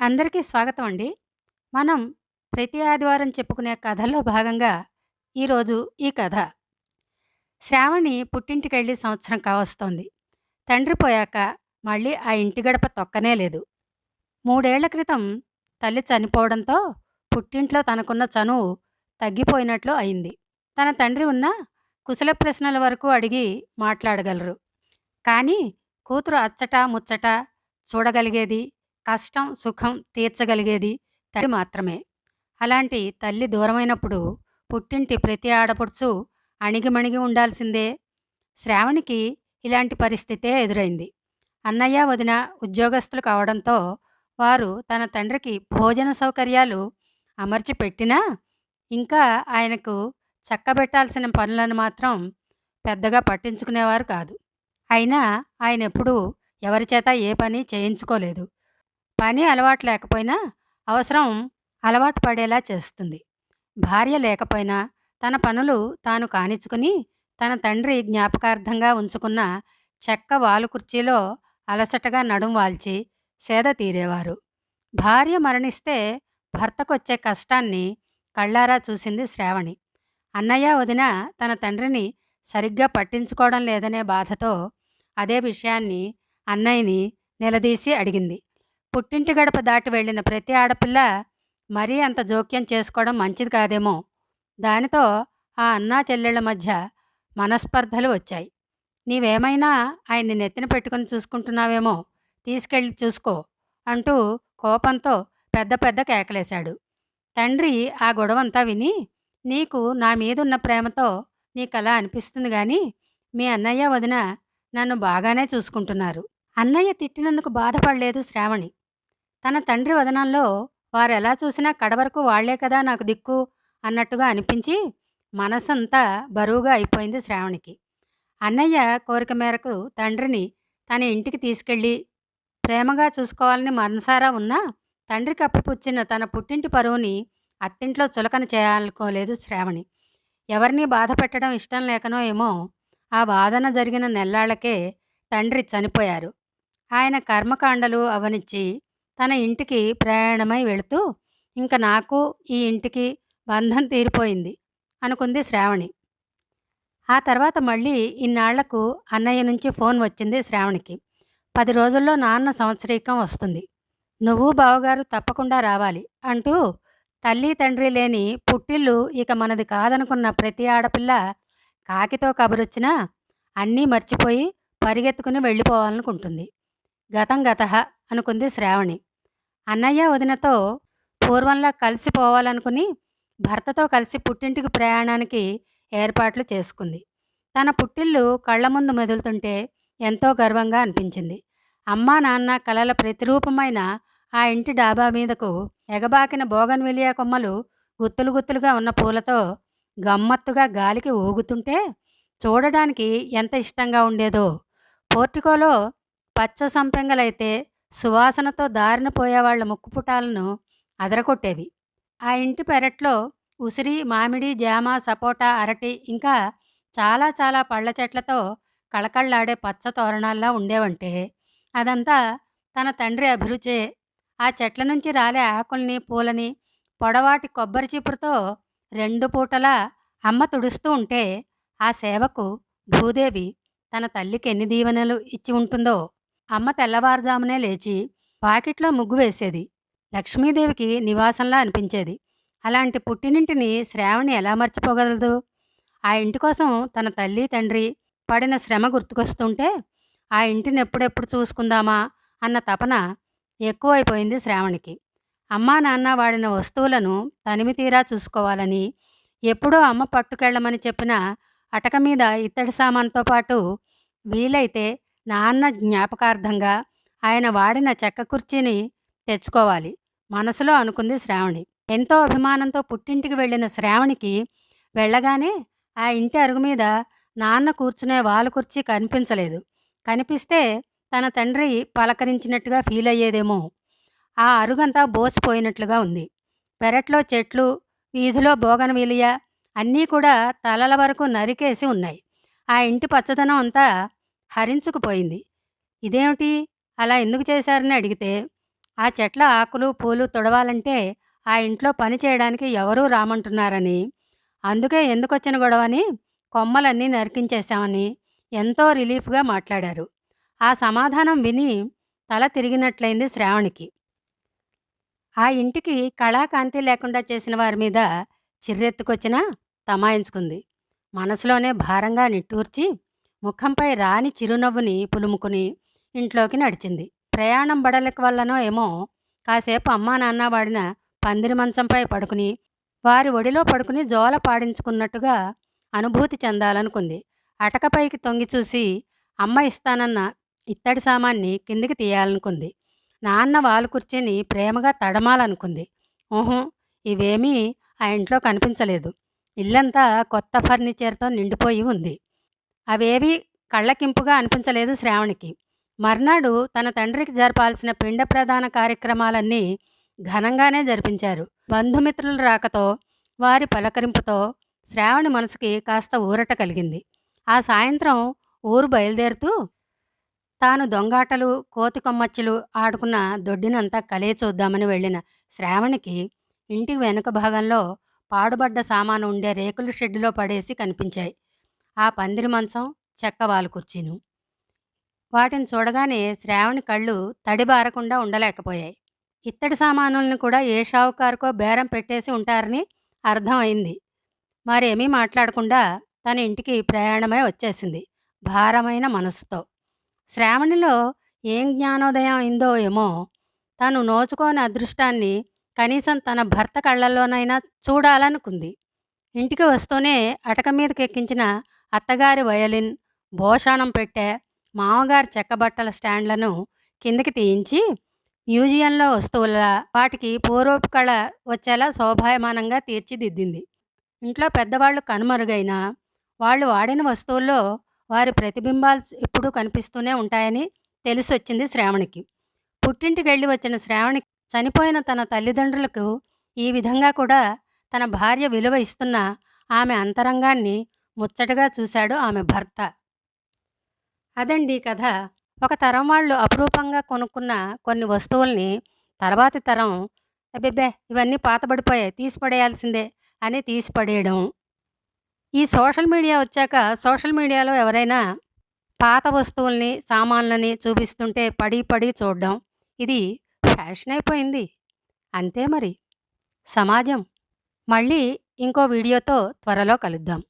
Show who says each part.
Speaker 1: అందరికీ స్వాగతం అండి. మనం ప్రతి ఆదివారం చెప్పుకునే కథల్లో భాగంగా ఈరోజు ఈ కథ. శ్రావణి పుట్టింటికెళ్ళి సంవత్సరం కావస్తోంది. తండ్రి పోయాక మళ్ళీ ఆ ఇంటి గడప తొక్కనే లేదు. మూడేళ్ళ క్రితం తల్లి చనిపోవడంతో పుట్టింట్లో తనకున్న చనువు తగ్గిపోయినట్లు అయింది. తన తండ్రి ఉన్న కుశల ప్రశ్నల వరకు అడిగి మాట్లాడగలరు. కానీ కూతురు అచ్చట ముచ్చట చూడగలిగేది, కష్టం సుఖం తీర్చగలిగేది తల్లి మాత్రమే. అలాంటి తల్లి దూరమైనప్పుడు పుట్టింటి ప్రతి ఆడపడుచు అణిగిమణిగి ఉండాల్సిందే. శ్రావణికి ఇలాంటి పరిస్థితే ఎదురైంది. అన్నయ్య, వదిన ఉద్యోగస్తులు కావడంతో వారు తన తండ్రికి భోజన సౌకర్యాలు అమర్చి పెట్టినా ఇంకా ఆయనకు చక్కబెట్టాల్సిన పనులను మాత్రం పెద్దగా పట్టించుకునేవారు కాదు. అయినా ఆయనెప్పుడూ ఎవరిచేత ఏ పని చేయించుకోలేదు. పని అలవాటు లేకపోయినా అవసరం అలవాటు పడేలా చేస్తుంది. భార్య లేకపోయినా తన పనులు తాను కానిచ్చుకుని తన తండ్రి జ్ఞాపకార్థంగా ఉంచుకున్న చెక్క వాలు కుర్చీలో అలసటగా నడుం వాల్చి సేద తీరేవారు. భార్య మరణిస్తే భర్తకొచ్చే కష్టాన్ని కళ్ళారా చూసింది శ్రావణి. అన్నయ్య, వదిన తన తండ్రిని సరిగ్గా పట్టించుకోవడం లేదనే బాధతో అదే విషయాన్ని అన్నయ్యని నిలదీసి అడిగింది. పుట్టింటి గడప దాటి వెళ్ళిన ప్రతి ఆడపిల్ల మరీ అంత జోక్యం చేసుకోవడం మంచిది కాదేమో! దానితో ఆ అన్నా చెల్లెళ్ళ మధ్య మనస్పర్ధలు వచ్చాయి. నీవేమైనా ఆయన్ని నెత్తిన పెట్టుకుని చూసుకుంటున్నావేమో! తీసుకెళ్ళి చూసుకో అంటూ కోపంతో పెద్ద పెద్ద కేకలేశాడు. తండ్రి ఆ గొడవంతా విని నీకు నా మీదున్న ప్రేమతో నీకలా అనిపిస్తుంది కానీ మీ అన్నయ్య, వదిన నన్ను బాగానే చూసుకుంటున్నారు. అన్నయ్య తిట్టినందుకు బాధపడలేదు శ్రావణి. తన తండ్రి వదనంలో వారెలా చూసినా కడవరకు వాళ్ళే కదా నాకు దిక్కు అన్నట్టుగా అనిపించి మనసంతా బరువుగా అయిపోయింది శ్రావణికి. అన్నయ్య కోరిక మేరకు తండ్రిని తన ఇంటికి తీసుకెళ్ళి ప్రేమగా చూసుకోవాలని మనసారా ఉన్నా తండ్రి కప్పిపుచ్చిన తన పుట్టింటి పరువుని అత్తింట్లో చులకన చేయాలనుకోలేదు శ్రావణి. ఎవరినీ బాధపెట్టడం ఇష్టం లేకనో ఏమో ఆ వాదన జరిగిన నెల్లాళ్ళకే తండ్రి చనిపోయారు. ఆయన కర్మకాండలు అవనిచ్చి తన ఇంటికి ప్రయాణమై వెళుతూ ఇంక నాకు ఈ ఇంటికి బంధం తీరిపోయింది అనుకుంది శ్రావణి. ఆ తర్వాత మళ్ళీ ఇన్నాళ్ళకు అన్నయ్య నుంచి ఫోన్ వచ్చింది శ్రావణికి. పది రోజుల్లో నాన్న సంవత్సరీకం వస్తుంది. నువ్వు బావగారు తప్పకుండా రావాలి అంటూ తల్లి తండ్రి లేని పుట్టిల్లు ఇక మనది కాదనుకున్న ప్రతి ఆడపిల్ల కాకితో కబురొచ్చినా అన్నీ మర్చిపోయి పరిగెత్తుకుని వెళ్ళిపోవాలనుకుంటుంది. గతం గత అనుకుంది శ్రావణి. అన్నయ్య, వదినతో పూర్వంలా కలిసిపోవాలనుకుని భర్తతో కలిసి పుట్టింటికి ప్రయాణానికి ఏర్పాట్లు చేసుకుంది. తన పుట్టిల్లు కళ్ళ ముందు మెదులుతుంటే ఎంతో గర్వంగా అనిపించింది. అమ్మా, నాన్న కలల ప్రతిరూపమైన ఆ ఇంటి డాబా మీదకు ఎగబాకిన బోగన్విలియా కొమ్మలు గుత్తులు గుత్తులుగా ఉన్న పూలతో గమ్మత్తుగా గాలికి ఊగుతుంటే చూడడానికి ఎంత ఇష్టంగా ఉండేదో! పోర్టికోలో పచ్చ సంపెంగలైతే సువాసనతో దారిన పోయేవాళ్ళ ముక్కుపుటాలను అదరకొట్టేవి ఆ ఇంటి పెరట్లో ఉసిరి, మామిడి, జామ, సపోటా, అరటి ఇంకా చాలా చాలా పళ్ళ చెట్లతో కళకళ్ళాడే పచ్చ తోరణాల్లా ఉండేవంటే అదంతా తన తండ్రి అభిరుచే. ఆ చెట్ల నుంచి రాలే ఆకుల్ని, పూలని పొడవాటి కొబ్బరి చీపురుతో రెండు పూటలా అమ్మ తుడుస్తూ ఉంటే ఆ సేవకు భూదేవి తన తల్లికి ఎన్ని దీవెనలు ఇచ్చి ఉంటుందో! అమ్మ తెల్లవారుజామునే లేచి పాకెట్లో ముగ్గు వేసేది. లక్ష్మీదేవికి నివాసంలా అనిపించేది. అలాంటి పుట్టినింటిని శ్రావణి ఎలా మర్చిపోగలదు? ఆ ఇంటి కోసం తన తల్లి, తండ్రి పడిన శ్రమ గుర్తుకొస్తుంటే ఆ ఇంటిని ఎప్పుడెప్పుడు చూసుకుందామా అన్న తపన ఎక్కువైపోయింది శ్రావణికి. అమ్మా, నాన్న వాడిన వస్తువులను తనివితీరా చూసుకోవాలని, ఎప్పుడో అమ్మ పట్టుకెళ్ళమని చెప్పిన అటక మీద ఇత్తడి సామాన్తో పాటు వీలైతే నాన్న జ్ఞాపకార్థంగా ఆయన వాడిన చెక్క కుర్చీని తెచ్చుకోవాలి మనసులో అనుకుంది శ్రావణి. ఎంతో అభిమానంతో పుట్టింటికి వెళ్ళిన శ్రావణికి వెళ్ళగానే ఆ ఇంటి అరుగు మీద నాన్న కూర్చునే వాలుకుర్చీ కనిపించలేదు. కనిపిస్తే తన తండ్రి పలకరించినట్టుగా ఫీల్ అయ్యేదేమో ఆ అరుగంతా బోసిపోయినట్లుగా ఉంది. పెరట్లో చెట్లు, వీధిలో బోగన్విలియా అన్నీ కూడా తలల వరకు నరికేసి ఉన్నాయి. ఆ ఇంటి పచ్చదనం అంతా హరించుకుపోయింది. ఇదేమిటి? అలా ఎందుకు చేశారని అడిగితే ఆ చెట్ల ఆకులు పూలు తుడవాలంటే ఆ ఇంట్లో పని చేయడానికి ఎవరూ రామంటున్నారని. అందుకే ఎందుకొచ్చిన గొడవని కొమ్మలన్నీ నరికించేశామని ఎంతో రిలీఫ్గా మాట్లాడారు. ఆ సమాధానం విని తల తిరిగినట్లయింది శ్రావణికి. ఆ ఇంటికి కళాకాంతి లేకుండా చేసిన వారి మీద చిర్రెత్తుకొచ్చినా తమాయించుకుంది. మనసులోనే భారంగా నిట్టూర్చి ముఖంపై రాని చిరునవ్వుని పులుముకుని ఇంట్లోకి నడిచింది. ప్రయాణం బడలిక వల్లనో ఏమో కాసేపు అమ్మా నాన్న వాడిన పందిరి మంచంపై పడుకుని వారి ఒడిలో పడుకుని జోల పాడించుకున్నట్టుగా అనుభూతి చెందాలనుకుంది. అటకపైకి తొంగి చూసి అమ్మ ఇస్తానన్న ఇత్తడి సామాన్ని కిందికి తీయాలనుకుంది. నాన్న వాలు కుర్చీని ప్రేమగా తడమాలనుకుంది. ఊహు ఇవేమీ ఆ ఇంట్లో కనిపించలేదు. ఇల్లంతా కొత్త ఫర్నిచర్తో నిండిపోయి ఉంది. అవేవీ కళ్ళకింపుగా అనిపించలేదు శ్రావణికి. మర్నాడు తన తండ్రికి జరపాల్సిన పిండ ప్రధాన కార్యక్రమాలన్నీ ఘనంగానే జరిపించారు. బంధుమిత్రుల రాకతో వారి పలకరింపుతో శ్రావణి మనసుకి కాస్త ఊరట కలిగింది. ఆ సాయంత్రం ఊరు బయలుదేరుతూ తాను దొంగాటలు కోతి కొమ్మచ్చులు ఆడుకున్న దొడ్డినంతా కలే చూద్దామని వెళ్ళిన శ్రావణికి ఇంటి వెనుక భాగంలో పాడుబడ్డ సామాను ఉండే రేకుల షెడ్డులో పడేసి కనిపించాయి. ఆ పందిరి మంచం చెక్క వాలు కుర్చీను. వాటిని చూడగానే శ్రావణి కళ్ళు తడిబారకుండా ఉండలేకపోయాయి. ఇత్తడి సామానుల్ని కూడా ఏ షావుకారుకో బేరం పెట్టేసి ఉంటారని అర్థమైంది మరేమీ మాట్లాడకుండా తన ఇంటికి ప్రయాణమై వచ్చేసింది భారమైన మనసుతో. శ్రావణిలో ఏం జ్ఞానోదయం అయిందో ఏమో తను నోచుకోని అదృష్టాన్ని కనీసం తన భర్త కళ్ళల్లోనైనా చూడాలనుకుంది. ఇంటికి వస్తూనే అటక మీదకి ఎక్కించిన అత్తగారి వయలిన్ భోషాణం పెట్టే మామగారి చెక్కబట్టల స్టాండ్లను కిందకి తీయించి మ్యూజియంలో వస్తువుల వాటికి పూర్వపు కళ వచ్చేలా శోభాయమానంగా తీర్చిదిద్దింది. ఇంట్లో పెద్దవాళ్ళు కనుమరుగైనా వాళ్ళు వాడిన వస్తువుల్లో వారి ప్రతిబింబాలు ఎప్పుడూ కనిపిస్తూనే ఉంటాయని తెలిసొచ్చింది శ్రావణికి. పుట్టింటికి వెళ్ళి వచ్చిన శ్రావణి చనిపోయిన తన తల్లిదండ్రులకు ఈ విధంగా కూడా తన భార్య విలువ ఇస్తున్న ఆమె అంతరంగాన్ని ముచ్చటగా చూశాడు ఆమె భర్త. అదండి కథ. ఒక తరం వాళ్ళు అపురూపంగా కొనుక్కున్న కొన్ని వస్తువుల్ని తర్వాతి తరం అబ్బెబ్బే ఇవన్నీ పాతబడిపోయాయి తీసిపడేయాల్సిందే అని తీసిపడేయడం. ఈ సోషల్ మీడియా వచ్చాక సోషల్ మీడియాలో ఎవరైనా పాత వస్తువుల్ని సామాన్లని చూపిస్తుంటే పడి పడి చూడడం. ఇది ఫ్యాషన్ అయిపోయింది. అంతే మరి. సమాజం. మళ్ళీ ఇంకో వీడియోతో త్వరలో కలుద్దాం.